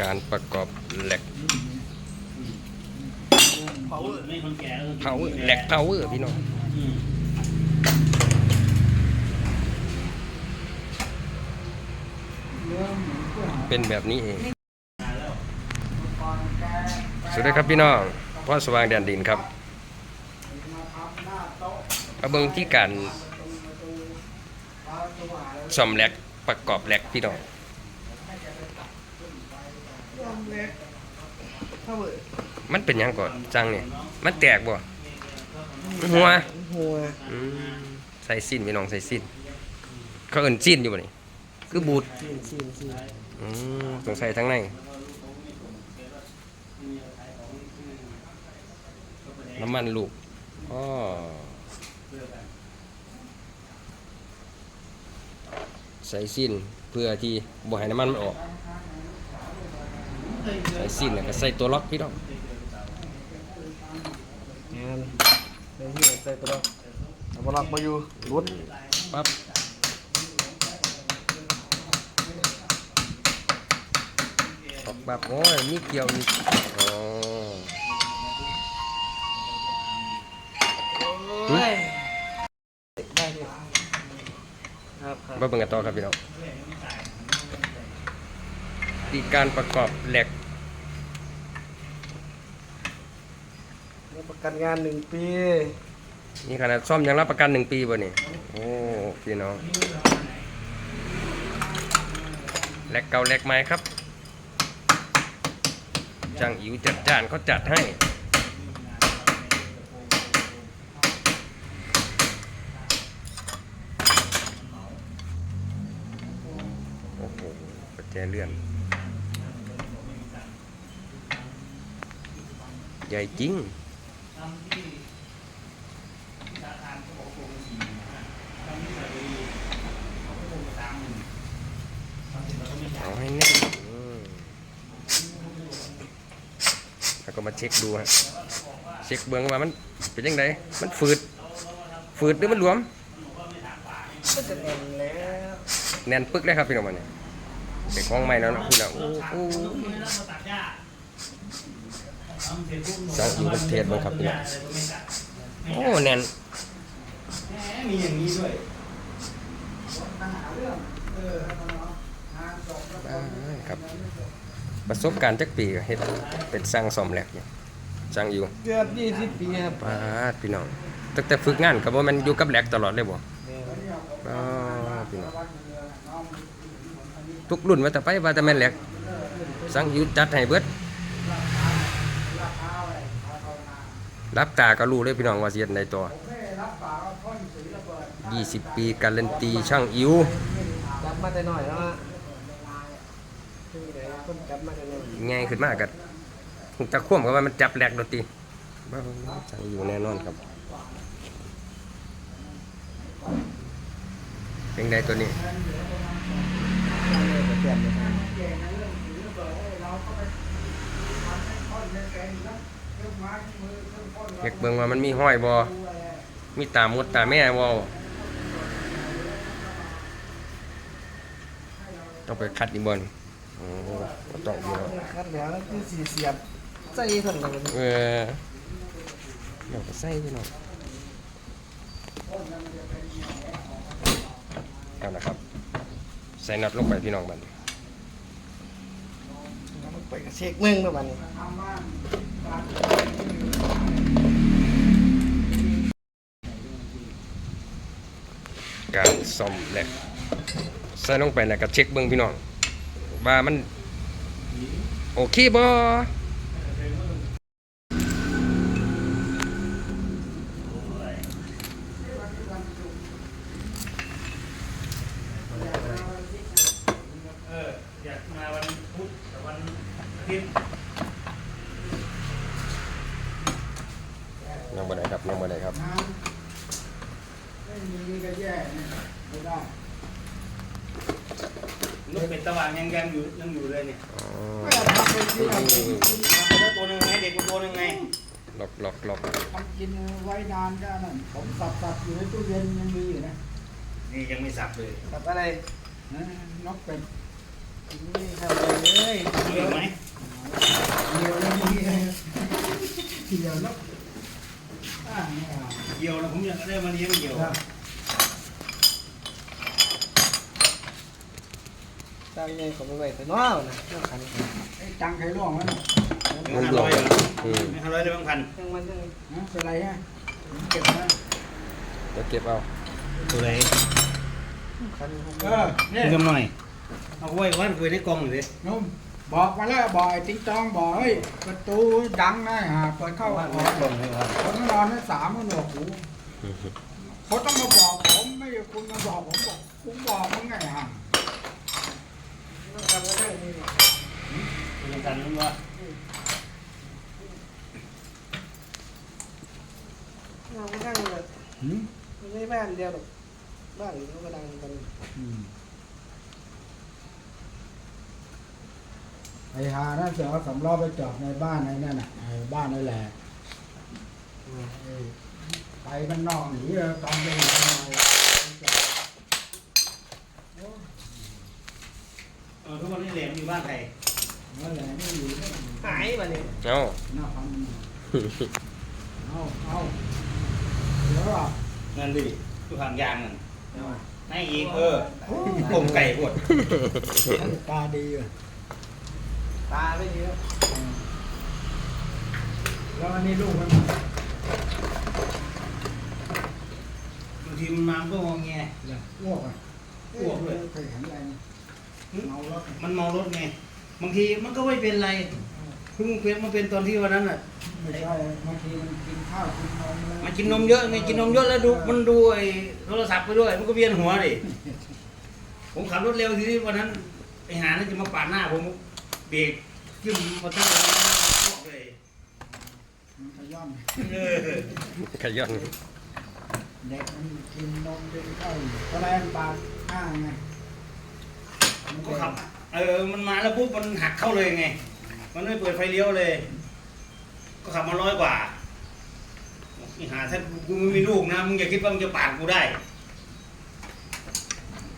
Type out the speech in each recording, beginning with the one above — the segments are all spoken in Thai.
การประกอบแหลกเผาไม่คนแก่ก็เผาแหลกเผาพี่น้อง อืมเป็นแบบนี้เองสวัสดีครับพี่น้องพ่อสว่างแดนดินครับเอาเบิ่งที่การซ่อมแหลกประกอบแหลกพี่น้อง มันเป็นหยังก่อนจังเนี่ยมันแตกบ่ หัว หัวอืมใส่สิ้นพี่น้องใส่สิ้น เขาเอิ้นสิ้นอยู่บ่นี่คือบูดซีนซีนซีนอืมสงสัยทั้งในน้ำมันลูกอ๋อใส่สิ้นเพื่อที่บ่ให้น้ำมันมันออก ใส่สิ้นแล้วก็ใส่ตัวล็อกพี่น้องงานใส่ที่ใส่ตัวล็อกแต่บล็อกมาอยู่รุดปั๊บออกปั๊บโอ้ยมีเกี่ยวอีกอ๋อโอ้ยได้เลยครับครับมาเบิ่งกันต่อครับพี่น้อง ดีการประกอบแหลกรับประกันงานหนึ่งปี นี่ขนาดซ่อมยังรับประกันหนึ่งปีบ่นี่โอ้พี่น้องแหลกเก่าแหลกใหม่ครับจังอิ๋วจัดจานเขาจัดให้โอ้โหประแจเลื่อน ใหญ่จริงเอาให้แน่นอืมแล้วก็มาเช็คดูฮะ เช็คเบื้องว่ามันเป็นยังไงมันฝืด ฝืดหรือมันหลวมก็จะแน่นแล้วแน่นปึกเลยครับพี่น้องมันเนี่ยเป็นของใหม่แล้วนะคุณนะโอ้โห สองอยู่บนเทศบ้างครับพี่น้องโอ้แน่นมีอย่างนี้ด้วยอ่าครับ ประสบการณ์จักปีก็เฮ็ดเป็นสร้างซ่อมแหลกเนี่ยสร้างอยู่เกือบยี่สิบปีครับปาดพี่น้องตั้งแต่ฝึกงานก็บ่แม่นอยู่กับแหลกตลอดเลยบ่อ๋อพี่น้องทุกรุ่นว่าแต่ไปว่าแต่แม่นแหลกสั่งอยุดจัดให้เบิด รับตาก็รู้เลยพี่น้องว่าเสียดในตัว20ปีการันตีช่างอิ๋วจับมาแต่น้อยแล้วฮะที่ไหนคนจับมาแต่น้อยง่ายขึ้นมากกันหูตะคว่ำก็ว่ามันจับแหลกดนตรีบ้าช่างอิ๋วแน่นอนครับเป็นไงตัวนี้จะเปลี่ยนเลยครับเด็กเบิ่งว่ามันมีห้อยบอมีตามดตาแม่บอต้องไปคัดอีกบอลโอ้บ่ต้องอยู่แล้วคัดแล้วแล้วคือสีเสียบใส่เท่านั้นเออเดี๋ยวก็ใส่พี่น้องเอาละครับ ใส่น็อตลงไปพี่น้องบัดนไปกระเช็คเมืองแล้วบัดนี้ การซ่อมแหลกใส่ลงไปแล้วก็เช็คเบิ่งพี่น้องว่ามัน โอเคบ่เอออยากมาวันพุธแต่วันอาทิตย์ ยังบ่ได้ครับยังบ่ได้ครับ ลูกเป็ดตะวันยังยังอยู่ยังอยู่เลยเนี่ยอ๋อตัวหนึ่งไงเด็กตัวหนึ่งไงล็อกล็อกล็อกทำกินไว้นานก็นั่นผมสับสับอยู่ในตู้เย็นยังมีอยู่นะนี่ยังไม่สับเลยกับอะไรนะนกเป็ดนี่ทำอะไรเลยมีอีกไหมเดียวแล้วนี่ทีเดียวแล้วอ่าเนี่ยเหี่ยวนะผมอยากได้มาเลี้ยงเหี่ยวครับ ตั้งไงเขาไปไว้แต่น้อนะเรื่องคันไอ้ตังค์ใครร่วงวะเนี่ยห้าร้อยเหรอห้าร้อยได้บางพันยังมันยังฮะเป็นไรฮะเก็บนะเดี๋ยวเก็บเอาตัวไหนคันเออเนี่ยเพิ่มหน่อย เอาไว้ไว้คุยในกล่องหน่อยดินุ่มบอกมาแล้วบอกไอ้ติ๊งตองบอกเฮ้ยประตูดังนะฮะเปิดเข้าอว่าอกไว้กล่องเลยครับคนนอนนั่นสามคนหนวกหูเขาต้องมาบอกผมไม่ใช่คุณมาบอกผมบอกผมบอกมึงไงฮะ ต้องทำกันได้นี่ เป็ นกันนั้นว่าเราไม่ตั้งเลยหืมไม่ใช่บ้านเดียวหรอกบ้านอื่นเขาก็ดังกันอืมไอ้ฮานั่นเสือเอาสำล้อไปจอดในบ้านในนั่นน่ะไอ้บ้านนั่นแหละไอ้ไปมันนอกหนีเลยตอนไปหนีทำไมเออทุกวันนี้เหรียญอยู่บ้านใครนั่นแหละนี่อยู่เนี่ยหายมาเนี่ยเอาหน้าพันเอาเอาเดี๋ยวอะนั่นดิทุกทางยางนั่นเอาในอีกเออผมไก่ปวดตาดีอะตาไม่ดีแล้วแล้วอันนี้ลูกมันบางทีมันมาก็งอแงอ้วกอะอ้วกด้วยเคยแข็งแรงเมารถมันเมารถไง บางทีมันก็ไม่เป็นไรเพิ่งเป็นมาเป็นตอนที่วันนั้นอะ ไม่ใช่บางทีมันกินข้าวกินนมแล้วมันกินนมเยอะไงกินนมเยอะแล้วดูมันดูไอ้โทรศัพท์ไปด้วยมันก็เวียนหัวดิผมขับรถเร็วทีนี้วันนั้นไอ้หานั่นจะมาปาดหน้าผมเบรกขึ้นมาตั้งแต่พวกเลยมันขย่อนเออขย้อนเด็กมันกินนมกินข้าวก็แรงปากข้างไงมันก็เป็นขับ เออ มันมาแล้วปุ๊บมันหักเข้าเลยไง มันไม่เปิดไฟเลี้ยวเลย ก็ขับมาร้อยกว่าไอ้หาถ้ากูไม่มีลูกนะมึงอย่าคิดว่ามึงจะปาดกูได้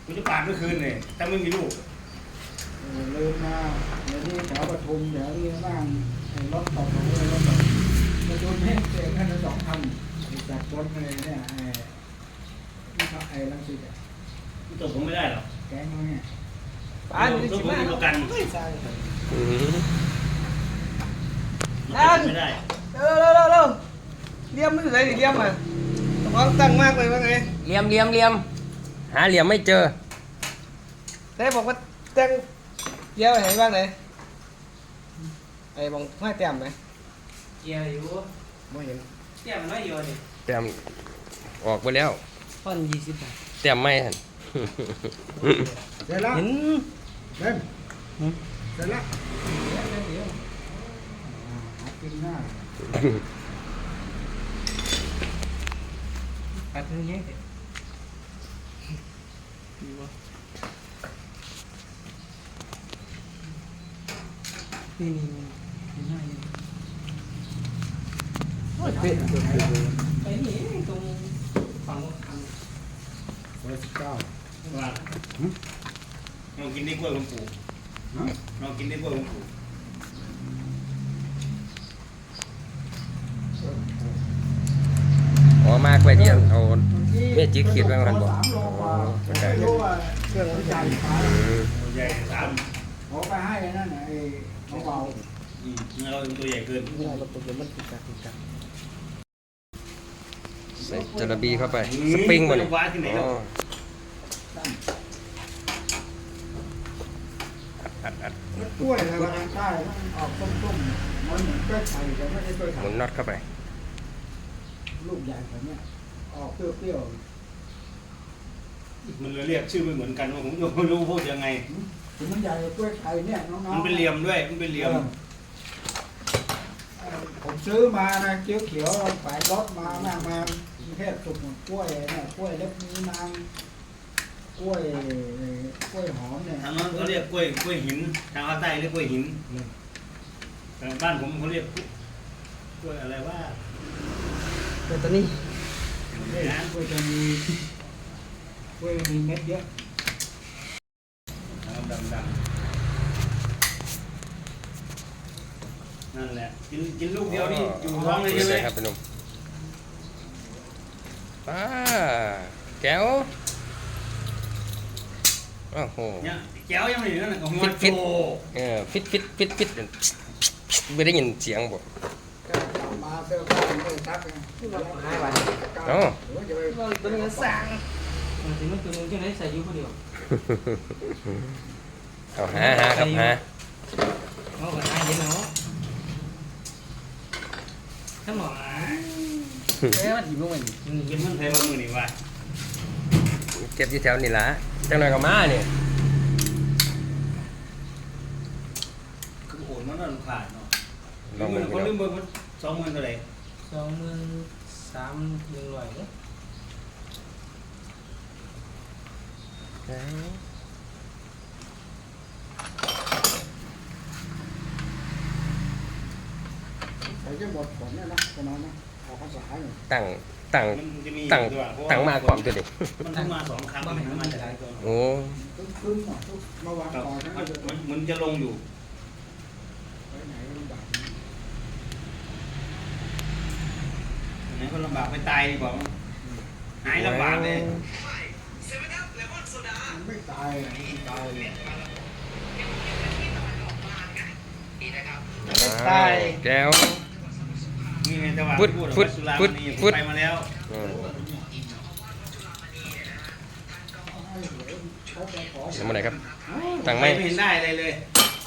กูจะปาดเมื่อคืนเลยถ้าไม่มีลูกเออลืมมาเดี๋ยวนี้แถวปทุมเดี๋ยวนี้บ้างไอ้รถตกลงเลยรถตกปทุมเนี่ยเสียกันสองพันไอ้จากรถเลยเนี่ยไอ้นี่เขาไอ้ลังสิตอะตัวผมไม่ได้หรอกแก๊งเขาเนี่ย ตาอยู่ที่บ้านไม่ใช่อืมมันไม่ได้เร็วเร็วเร็วเร็วเลี้ยมไม่ใช่เลี้ยมอะต้องตั้งมากเลยว่าไงเหลี่ยมเหลี่ยมเหลี่ยมหาเหลี่ยมไม่เจอแต่บอกว่าแต่งเยี่ยวไหนบ้างไหนไอ้บองไม่เต็มไหมเกี่ยวอยู่ไม่เห็นเกี่ยวมันน้อยอยู่นี่เต็มออกไปแล้วพันยี่สิบบาทเต็มไม่ทันเสร็จแล้วเห็นเล่นหืมเสร็จแล้วเดี๋ยวเดี๋ยวอ่าหากิน หน้าปัดเงี้ยเด็นี่นี่นี่ง่ายเลยโอ้ยเป็ด ลองกินได้กล้วยผมปลูกฮะลองกินได้กล้วยผมปลูกอ๋อมากไปที่อันเอาเมจิกขีดไว้ข้างบนบ่สามโลกว่าอ๋อเข้าใจไม่รู้ว่าเครื่องมันใหญ่ขายอืมตัวใหญ่สามเขาไปให้ไอ้นั่นน่ะไอ้น้องเบาอืมเราตัวใหญ่เกินนี่เราตัวมันติดกันติดกันใส่จระบีเข้าไป สปริงบ่นี่ว้าที่ไหนอ๋แล้วอ อัดอัดแล้วกล้วยอะไรทางใต้มันออกส้มๆมันเหมือนกล้วยไข่แต่ไม่ใช่กล้วยหไข่มุนน็อตเข้าไป ลูกใหญ่แบบเนี้ยออกเปรี้ยวมันเลยเรียกชื่อไม่เหมือนกันว่าผมไม่รู้พูดยังไงๆถึงมันใหญ่กว่ากล้วยไข่เนี่ยน้องๆมันเป็นเหลี่ยมด้วย มันเป็นเหลี่ยม เออผมซื้อมานะเขียวเขียวๆแฝงรถมาแม่งมากรุงเทพสุกหมดกล้วยเนี่ยกล้วยเล็บนี้นาง กล้วยกล้วยหอมเนี่ยทางนั้นเขาเรียกกล้วยกล้วยหินทางภาคใต้เรียกกล้วยหินแต่บ้านผมเขาเรียกกล้วยอะไรว่าแต่ตอนนี้กล้วยกล้วยจะมีกล้วยมีเม็ดเยอะดำดำดำนั่นแหละกินกินลูกเดียวนี่อยู่ท้องเลยใช่ไหมครับพี่หนุ่มป้าแก้ว โอ้โหเนี่ยแก้วยังไม่ถึงนั่นนะก็หัวฟิตโตเออฟิตฟิตฟิตฟิตไม่ได้ยินเสียงบ่ก็กลับมาเสื้อผ้าไม่ได้ซักไงหายวันเอ้าหรือว่าจะไปเราตัวนึงสั่งมันถึงมันตัวนึงที่ไหนใส่อยู่คนเดียวเอาหาหาครับหาเอาไปหาเห็นเนาะถ้าหมอเอ้ยมันหิวลงไปกินมันไทยวันมือนี่ว่า เก็บที่แถวนี่ละจังหน่อยก็มาเนี่ยคือโอนมันนั่นขาดเนาะลองลืเบิ่มงคพี่นน้ลืองมเบอร์มันสองหมื่นเท่าไหร่สองหมื่นสามหนึ่งร้อยเนี่ยใส่จะหมดผลเนี่ยนะประมาณนั้นออกภาษาเนี่ยตั้ง ตั้งมันจะมีตั้งอยู่ด้วยเพระว่ตั้งมาความตัวเด็กมันเพิ่งมาสองครั้งมันมาจากไหนตัวโอ้ขึ้นขึ้นหน่อยทุกมาวางครับก่อนนะมันมันมันจะลงอยู่ ไปไหนลำบากไหนคนลำบากไปตายดีกว่ามั้งหายลำบากเลยมันไม่ตายอะไม่ตายเลยตายแก้วนี่ไง จังหวะฟึดที่พูดฟึดว่าสุราฟึดมณีผมฟึดไปมาแล้วอืมให้เหลือเขาไปขอทำอะไรครับตั้งไปไม่ไม่เห็นได้อะไรเลย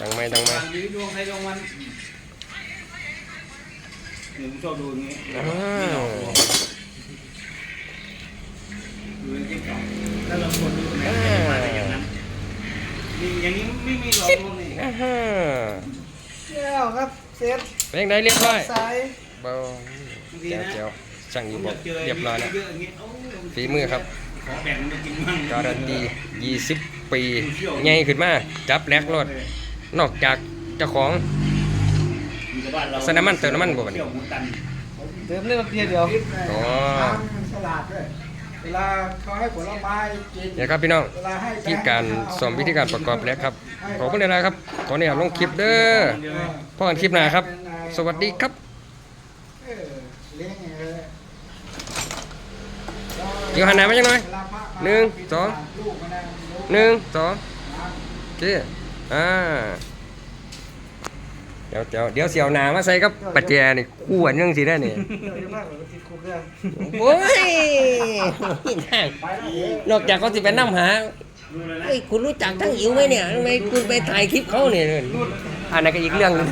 ตั้งไม่ตั้งไม่วางยืดดวงใครดวงมันหนึ่งชอบดูอย่างงี้อ้าวดูในติ๊กต็อกถ้าเราคนดูไหนมาอะไรอย่างนั้นนี่อย่างนี้ไม่มีหลอกลวงนี่อ่าฮะแล้วครับเสร็จเป็นยังไงเรียบร้อยสายเบาบางทีแก้วนะแก้วช่างอผยู่มบอยากเจอเรียบร้อยแล้วเยอะๆอย่างงี้โอ้ฝีมือครับขอแบ่งมันไปกินมั่งการันตี20 ปีใหญ่ขึ้นมา จับแลกรถนอกจากเจ้าของอยู่กับบ้านเราใส่น้ำมันเติมน้ำมันบ่บัดนี้เที่ยวหมูตันเติมเรื่องเพียเดียวคิดเลยอ๋อทางมันฉลาดด้วยเวลาเขาให้ผลไม้กินเนี่ยครับพี่น้องเวลาให้ที่การสอนวิธีการประกอบแลกครับขอบคุณนะครับ ขออนุญาตลงคลิปเด้อเดียวเอเอองพบกันคลิปหน้าครับ สวัสดีครับ เออเลี้ยงไงเลย เดี๋ยวหันหน้ามาจังหน่อยหนึ่งสองหนึ่งสองนะโอเคอ่าเดี๋ยวเดี๋ยวเดี๋ยวเสียวหนามาใส่กับปัจแจนี่คู่อันยังสิได้นี่ยวจะมากกว่าติดเรื่องโอ้ยนั่งไปแล้วเดี๋ยวนอกจากเขาสิไปนั่หาเฮ้ยคุณรู้จักทั้งอิ๋วไหมเนี่ยทำไมคุณไปถ่ายคลิปเขาเนี่ยอันนั้นก็อีกเรื่องนึง